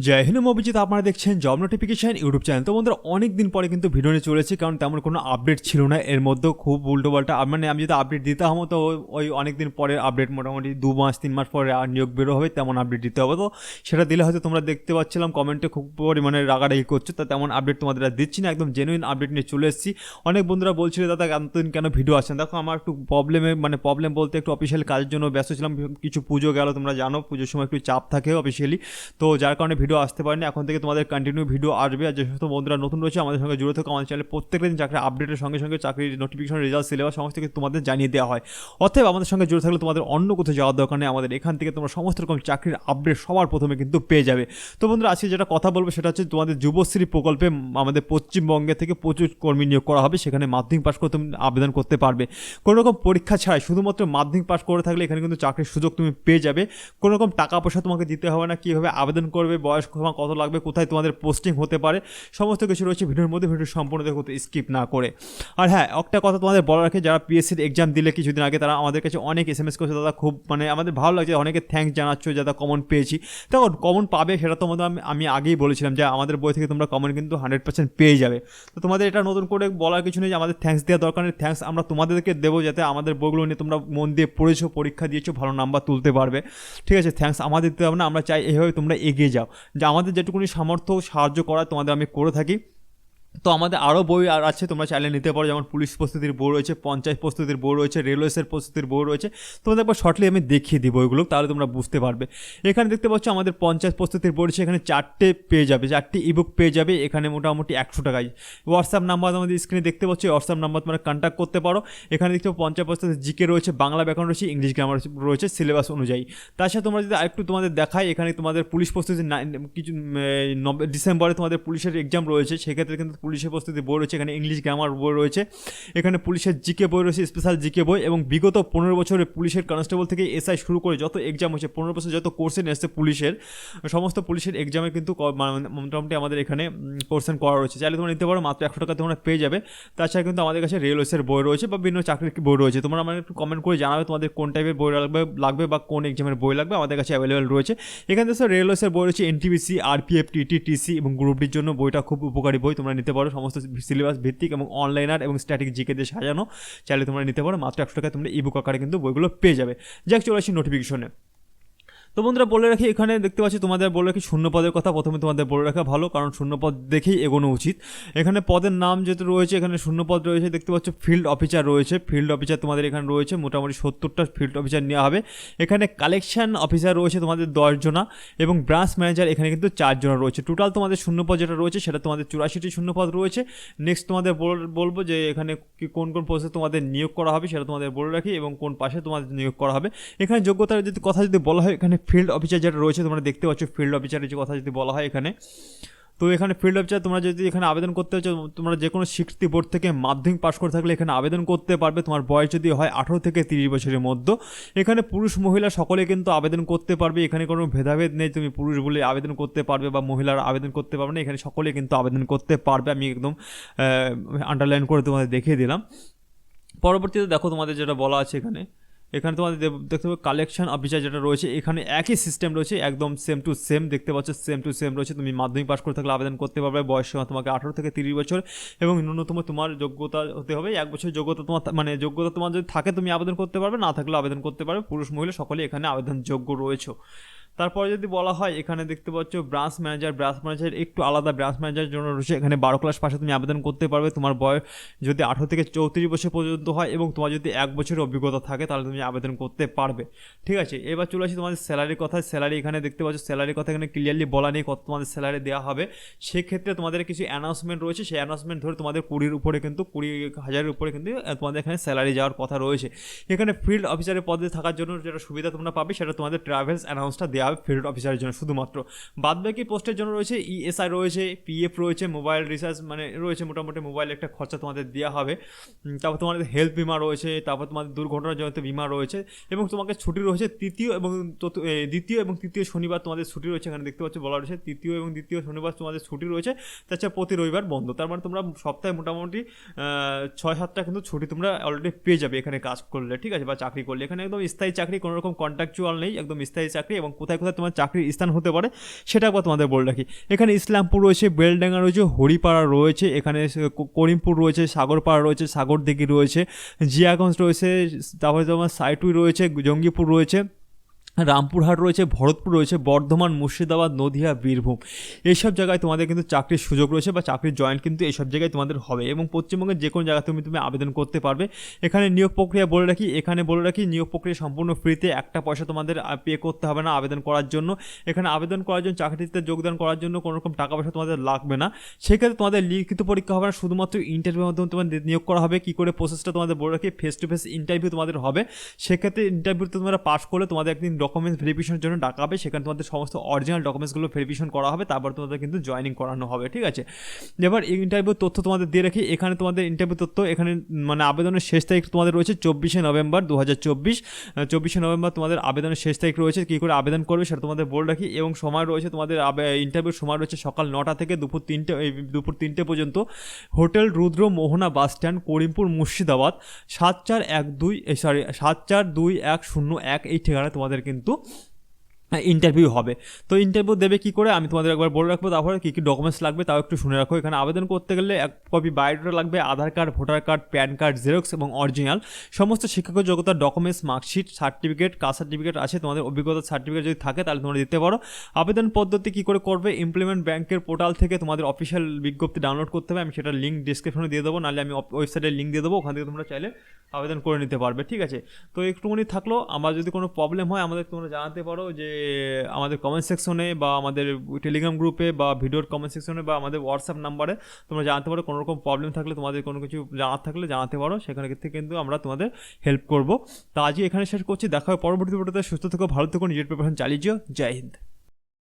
জয় হিন্দ অভিজিৎ আপনারা দেখছেন job notification YouTube channel তো বন্ধুরা অনেক দিন পরে কিন্তু ভিডিও নিয়ে চলেছে কারণ তেমন কোনো আপডেট ছিল না। এর মধ্যেও খুব উল্টো পাল্টা মানে আমি যদি আপডেট দিতে হব তো ওই- অনেক দিন পরে আপডেট মোটামুটি দু মাস, তিন মাস পরে আর নিয়োগ বেরো হবে, তেমন আপডেট দিতে হবে। তো সেটা দিলে হয়তো তোমরা দেখতে পাচ্ছিলাম কমেন্টে খুব পরিমাণে রাগারাগি করছ, তা তেমন আপডেট তোমাদের দিচ্ছি না, একদম জেনুইন আপডেট নিয়ে চলে এসেছি। অনেক বন্ধুরা বলছিল, দাদা, এতদিন কেন ভিডিও আসেন দেখো, আমার একটু প্রবলেমে মানে প্রবলেম বলতে একটু অফিসিয়াল কাজের জন্য ব্যস্ত ছিলাম, কিছু পুজো গেল, তোমরা জানো, পুজোর সময় একটু চাপ থাকে অফিসিয়ালি তো যার কারণে ভিডিও আসতে পারেনি। এখন থেকে তোমাদের কন্টিনিউ ভিডিও আসবে। আর যে সমস্ত বন্ধুরা নতুন রয়েছে, আমাদের সঙ্গে জুড়ে থাকো আমাদের চ্যানেলে প্রত্যেকটা দিন চাকরি আপডেটের সঙ্গে সঙ্গে চাকরির নোটিফিকেশন রেজাল্ট সিলেবাস সমস্ত কিছু তোমাদের জানিয়ে দেওয়া হয়। অতএব আমাদের সঙ্গে জুড়ে থাকলে তোমাদের অন্য কোথাও যাওয়ার দরকার নেই। আমাদের এখান থেকে তোমরা সমস্ত রকম চাকরির আপডেট সবার প্রথমে কিন্তু পেয়ে যাবে। তো বন্ধুরা, আজকে যেটা কথা বলব সেটা হচ্ছে তোমাদের যুবশ্রী প্রকল্পে আমাদের পশ্চিমবঙ্গে থেকে প্রচুর কর্মী নিয়োগ করা হবে। সেখানে মাধ্যমিক পাশ করে তুমি আবেদন করতে পারবে। কোনো রকম পরীক্ষা ছাড়াই শুধুমাত্র মাধ্যমিক পাশ করে থাকলে এখানে কিন্তু চাকরির সুযোগ তুমি পেয়ে যাবে। কোনো রকম টাকা পয়সা তোমাকে দিতে হবে না, কীভাবে আবেদন করবে, বয়স তোমার কত লাগবে, কোথায় তোমাদের পোস্টিং হতে পারে, সমস্ত কিছু রয়েছে ভিডিওর মধ্যে ভিডিও সম্পূর্ণ দেখো স্কিপ না করে। আর হ্যাঁ একটা কথা তোমাদের বলা রাখে, যারা পিএসসির এক্সাম দিলে কিছুদিন আগে, তারা আমাদের কাছে অনেক এস এম এস করছে, দাদা খুব মানে আমাদের ভালো লাগছে, অনেকে থ্যাঙ্কস জানাচ্ছ যারা কমন পেয়েছি। দেখো কমন পাবে সেটা তোমাদের আমি আমি আগেই বলেছিলাম যে, আমাদের বই থেকে তোমরা কমন কিন্তু হান্ড্রেড পার্সেন্ট পেয়ে যাবে। তো তোমাদের এটা নতুন করে বলার কিছু নেই যে আমাদের থ্যাঙ্কস দেওয়ার দরকার নেই থ্যাঙ্কস আমরা তোমাদেরকে দেবো যাতে আমাদের বইগুলো নিয়ে তোমরা মন দিয়ে পড়েছো, পরীক্ষা দিয়েছ, ভালো নাম্বার তুলতে পারবে। ঠিক আছে থ্যাঙ্কস আমাদের দিতে হবে না, আমরা চাই এইভাবে তোমরা এগিয়ে যাও। যে আমাদের যেটুকুনি সামর্থ্য সাহায্য করা তোমাদের আমি করে থাকি। তো আমাদের আরও বই আর আছে, তোমরা চাইলে নিতে পারো। যেমন পুলিশ প্রস্তুতির বই রয়েছে, পঞ্চায়েত প্রস্তুতির বই রয়েছে রেলওয়েসের প্রস্তুতির বই রয়েছে। তোমাদের একবার শর্টলি আমি দেখিয়ে দিই বইগুলো তাহলে তোমরা বুঝতে পারবে। এখানে দেখতে পাচ্ছ আমাদের পঞ্চায়েত প্রস্তুতির বই রয়েছে, এখানে চারটে পেয়ে যাবে, চারটি ইবুক পেয়ে যাবে, এখানে মোটামুটি একশো টাকায়। হোয়াটসঅ্যাপ নাম্বার আমাদের স্ক্রিনে দেখতে পাচ্ছ হোয়াটসঅ্যাপ নাম্বার তোমরা কন্ট্যাক্ট করতে পারো। এখানে দেখতে পাবো পঞ্চায়েত প্রস্তুতির জিকে রয়েছে, বাংলা ব্যাকরণ রয়েছে, ইংলিশ গ্রামার রয়েছে সিলেবাস অনুযায়ী। তাছাড়া তোমরা যদি আরেকটু তোমাদের দেখাই, এখানে তোমাদের পুলিশ প্রস্তুতি কিছু ডিসেম্বরে তোমাদের পুলিশের এক্সাম রয়েছে, সেক্ষেত্রে কিন্তু পুলিশের প্রস্তুতি বই রয়েছে, এখানে ইংলিশ গ্রামার বই রয়েছে। এখানে পুলিশের জিকে বই রয়েছে স্পেশাল জিকে বই এবং বিগত পনেরো বছরে পুলিশের কনস্টেবল থেকে এসআই শুরু করে যত এক্সাম হয়েছে, পনেরো বছর যত কোর্সেন এসছে পুলিশের, সমস্ত পুলিশের এক্সামে কিন্তু মানে মোটামুটি আমাদের এখানে কোর্সেন করা রয়েছে। চাইলে তোমরা নিতে পারো, মাত্র একশো টাকা তোমরা পেয়ে যাবে। তাছাড়া কিন্তু আমাদের কাছে রেলওয়েসের বই রয়েছে বা বিভিন্ন চাকরির বই রয়েছে। তোমরা আমাদের একটু কমেন্ট করে জানাবে তোমাদের কোন টাইপের বই লাগবে লাগবে বা কোন এক্সামের বই লাগবে, আমাদের কাছে অ্যাভেলেবেল রয়েছে। এখানে দেখো রেলওয়েসের বই রয়েছে এনটিবিসি আরপিএফ টিটি টিসি এবং গ্রুপ ডির জন্য বইটা খুব উপকারী বই, তোমরা নিতে পারো, সমস্ত সিলেবাস ভিত্তিক এবং অনলাইনার এবং স্ট্যাটিক জিকে দিয়ে সাজানো। চাইলে তোমরা নিতে পারো, মাত্র একশো টাকায় তোমরা ইবুক আকারে কিন্তু বইগুলো পেয়ে যাবে। যাক, চলে আসি নোটিফিকেশনে তো বন্ধুরা, বলে রাখি, এখানে দেখতে পাচ্ছি তোমাদের বলে রাখি শূন্য পদের কথা। প্রথমে তোমাদের বলে রাখা ভালো, কারণ শূন্য পদ দেখেই এগোনো উচিত। এখানে পদের নাম যেহেতু রয়েছে, এখানে শূন্য পদ রয়েছে, দেখতে পাচ্ছ ফিল্ড অফিসার রয়েছে। ফিল্ড অফিসার তোমাদের এখানে রয়েছে, মোটামুটি সত্তরটা ফিল্ড অফিসার নেওয়া হবে। এখানে কালেকশন অফিসার রয়েছে তোমাদের দশজনা, এবং ব্রাঞ্চ ম্যানেজার এখানে কিন্তু চারজনা রয়েছে। টোটাল তোমাদের শূন্য পদ যেটা রয়েছে, সেটা তোমাদের চুরাশিটি শূন্য পদ রয়েছে। নেক্সট তোমাদের বল- বলব যে এখানে কোন কোন পোস্টে তোমাদের নিয়োগ করা হবে, সেটা তোমাদের বলে রাখি, এবং কোন পাশে তোমাদের নিয়োগ করা হবে। এখানে যোগ্যতার যদি কথা যদি বলা হয়, এখানে ফিল্ড অফিসার যেটা রয়েছে, তোমরা দেখতে পাচ্ছ ফিল্ড অফিসারের যে কথা যদি বলা হয় এখানে। তো এখানে ফিল্ড অফিসার তোমরা যদি এখানে আবেদন করতে হচ্ছে তোমরা যে কোনো স্বীকৃতি বোর্ড থেকে মাধ্যমিক পাশ করে থাকলে এখানে আবেদন করতে পারবে। তোমার বয়স যদি হয় আঠারো থেকে তিরিশ বছরের মধ্যে। এখানে পুরুষ, মহিলা সকলে কিন্তু আবেদন করতে পারবে। এখানে কোনো ভেদাভেদ নেই, তুমি পুরুষ বলে আবেদন করতে পারবে বা মহিলার আবেদন করতে পারবে না। এখানে সকলে কিন্তু আবেদন করতে পারবে। আমি একদম আন্ডারলাইন করে তোমাদের দেখিয়ে দিলাম। পরবর্তীতে দেখো তোমাদের যেটা বলা আছে এখানে। এখানে তোমাদের দেখতে পাবে কালেকশন অফিসার যেটা রয়েছে, এখানে একই সিস্টেম রয়েছে, একদম সেম টু সেম দেখতে পাচ্ছ সেম টু সেম রয়েছে। তুমি মাধ্যমিক পাশ করে থাকলে আবেদন করতে পারবে, বয়স তোমাকে আঠারো থেকে তিরিশ বছর এবং ন্যূনতম তোমার যোগ্যতা হতে হবে। এক বছর যোগ্যতা তোমার মানে যোগ্যতা তোমার যদি থাকে, তুমি আবেদন করতে পারবে, না থাকলে আবেদন করতে পারবে। পুরুষ, মহিলা, সকলে এখানে আবেদনযোগ্য রয়েছে। তারপরে যদি বলা হয়, এখানে দেখতে পাচ্ছ ব্রাঞ্চ ম্যানেজার ব্রাঞ্চ ম্যানেজার একটু আলাদা ব্রাঞ্চ ম্যানেজারের জন্য রয়েছে। এখানে বারো ক্লাস পাশে তুমি আবেদন করতে পারবে। তোমার বয়স যদি আঠারো থেকে চৌত্রিশ বছর পর্যন্ত হয় এবং তোমার যদি এক বছরের অভিজ্ঞতা থাকে, তাহলে তুমি আবেদন করতে পারবে। ঠিক আছে, এবার চলে আসি তোমাদের স্যালারির কথা স্যালারি এখানে দেখতে পাচ্ছ স্যালারির কথা এখানে ক্লিয়ারলি বলা নেই কত তোমাদের স্যালারি দেওয়া হবে। সেক্ষেত্রে তোমাদের কিছু অ্যানাউন্সমেন্ট রয়েছে। সেই অ্যানাউন্সমেন্ট ধরে তোমাদের কুড়ির উপরে কিন্তু, কুড়ি হাজারের উপরে কিন্তু তোমাদের এখানে স্যালারি যাওয়ার কথা রয়েছে। এখানে ফিল্ড অফিসারের পদে থাকার জন্য যেটা সুবিধা তোমরা পাবে, সেটা তোমাদের ট্রাভেলস অ্যানাউন্সটা দেওয়া হবে ফিল্ড অফিসারের জন্য শুধুমাত্র। বাদবাকি পোস্টের জন্য রয়েছে ইএসআই রয়েছে পিএফ রয়েছে, মোবাইল রিচার্জ মানে রয়েছে মোটামুটি মোবাইল একটা খরচা তোমাদের দেওয়া হবে। তারপর তোমাদের হেলথ বিমা রয়েছে, তারপর তোমাদের দুর্ঘটনাজনিত বিমা রয়েছে, এবং তোমাকে ছুটি রয়েছে তৃতীয় এবং দ্বিতীয় এবং তৃতীয় শনিবার তোমাদের ছুটি রয়েছে, এখানে দেখতে পাচ্ছ বলা রয়েছে, তৃতীয় এবং দ্বিতীয় শনিবার তোমাদের ছুটি রয়েছে তাছাড়া প্রতি রবিবার বন্ধ। তার মানে তোমরা সপ্তাহে মোটামুটি ছয় সাতটা কিন্তু ছুটি তোমরা অলরেডি পেয়ে যাবে এখানে কাজ করলে, ঠিক আছে? বা চাকরি করলে। এখানে একদম স্থায়ী চাকরি কোনো রকম কন্ট্রাকচুয়াল নেই, একদম স্থায়ী চাকরি এবং কোথায় কোথায় কোথায় তোমার চাকরির স্থান হতে পারে সেটা একবার তোমাদের বলে রাখি। এখানে ইসলামপুর রয়েছে, বেলডাঙ্গা রয়েছে, হরিপাড়া রয়েছে, এখানে করিমপুর রয়েছে, সাগরপাড়া রয়েছে, সাগরদিঘি রয়েছে, জিয়াগঞ্জ রয়েছে, তারপরে তোমার সাইটুই রয়েছে, জঙ্গিপুর রয়েছে। রামপুরহাট রয়েছে, ভরতপুর রয়েছে, বর্ধমান, মুর্শিদাবাদ, নদিয়া, বীরভূম। এইসব জায়গায় তোমাদের কিন্তু চাকরির সুযোগ রয়েছে বা চাকরির জয়েন্ট কিন্তু এইসব জায়গায় তোমাদের হবে এবং পশ্চিমবঙ্গের যে কোনো জায়গায় তুমি তুমি আবেদন করতে পারবে। এখানে নিয়োগ প্রক্রিয়া বলে রাখি, এখানে বলে রাখি, নিয়োগ প্রক্রিয়া সম্পূর্ণ ফ্রিতে একটা পয়সা তোমাদের পে করতে হবে না আবেদন করার জন্য। এখানে আবেদন করার জন্য, চাকরিতে যোগদান করার জন্য কোনো রকম টাকা পয়সা তোমাদের লাগবে না। সেক্ষেত্রে তোমাদের লিখিত পরীক্ষা হবে না, শুধুমাত্র ইন্টারভিউর মাধ্যমে তোমাদের নিয়োগ করা হবে। কী করে প্রসেসটা তোমাদের বলে রাখি ফেস টু ফেস ইন্টারভিউ তোমাদের হবে। সেক্ষেত্রে ইন্টারভিউতে তোমরা পাস করলে তোমাদের একদিন ডকুমেন্টস ভেরিফিকেশনের জন্য ডাকা হবে। সেখানে তোমাদের সমস্ত অরিজিনাল ডকুমেন্টসগুলো ভেরিফিকেশন করা হবে। তারপর তোমাদের কিন্তু জয়েনিং করানো হবে, ঠিক আছে? এবার ইন্টারভিউ তথ্য তোমাদের দিয়ে রাখি। এখানে তোমাদের ইন্টারভিউ তথ্য, এখানে মানে আবেদনের শেষ তারিখ তোমাদের রয়েছে চব্বিশে নভেম্বর দু হাজার চব্বিশ চব্বিশে নভেম্বর তোমাদের আবেদনের শেষ তারিখ রয়েছে। কী করে আবেদন করবে সেটা তোমাদের বলে রাখি। এবং সময় রয়েছে তোমাদের ইন্টারভিউর সময় রয়েছে সকাল নটা থেকে দুপুর তিনটে দুপুর তিনটে পর্যন্ত। Hotel Rudra Mohona bus stand, Karimpur Murshidabad. সাত চার এক দুই সরি সাত চার দুই এক শূন্য এক এই ঠিকানায় তোমাদের কিন্তু juventud ইন্টারভিউ হবে। তো ইন্টারভিউ দেবে কি করে? আমি তোমাদের একবার বলে রাখব। তারপরে কী কী ডকুমেন্টস লাগবে তাও একটু শুনে রাখো। এখানে আবেদন করতে গেলে এক কপি বায়োডাটা লাগবে Aadhaar card voter card PAN card xerox এবং অরিজিনাল সমস্ত শিক্ষাগত যোগ্যতার documents marksheet certificate caste certificate আছে। তোমাদের অভিজ্ঞতার সার্টিফিকেট যদি থাকে তাহলে তোমরা দিতে পারো। আবেদন পদ্ধতি কী করে করবে? ইমপ্লিমেন্ট ব্যাংকের পোর্টাল থেকে তোমাদের অফিসিয়াল বিজ্ঞপ্তি ডাউনলোড করতে হবে। আমি সেটা লিঙ্ক ডিসক্রিপশনে দিয়ে দেবো। নাহলে আমি ওয়েবসাইটের লিঙ্ক দিয়ে দেবো। ওখান থেকে তোমরা চাইলে আবেদন করে নিতে পারবে। ঠিক আছে? তো একটুখানি থাকল। আমার যদি কোনো প্রবলেম হয় আমাদের তোমরা জানাতে পারো যে আমাদের কমেন্ট সেকশনে বা আমাদের টেলিগ্রাম গ্রুপে বা ভিডিওর কমেন্ট সেকশনে বা আমাদের হোয়াটসঅ্যাপ নাম্বারে তোমরা জানাতে পারো। কোনো রকম প্রবলেম থাকলে, তোমাদের কোনো কিছু জানার থাকলে জানাতে পারো। সেখানে থেকে কিন্তু আমরা তোমাদের হেল্প করব। তা আজকে এখানে শেষ করছি। দেখা হয় পরবর্তী ভিডিওতে সুস্থ থেকো, ভালো থেকো, নিজের প্রিপারেশন চালিয়ে যাও। জয় হিন্দ।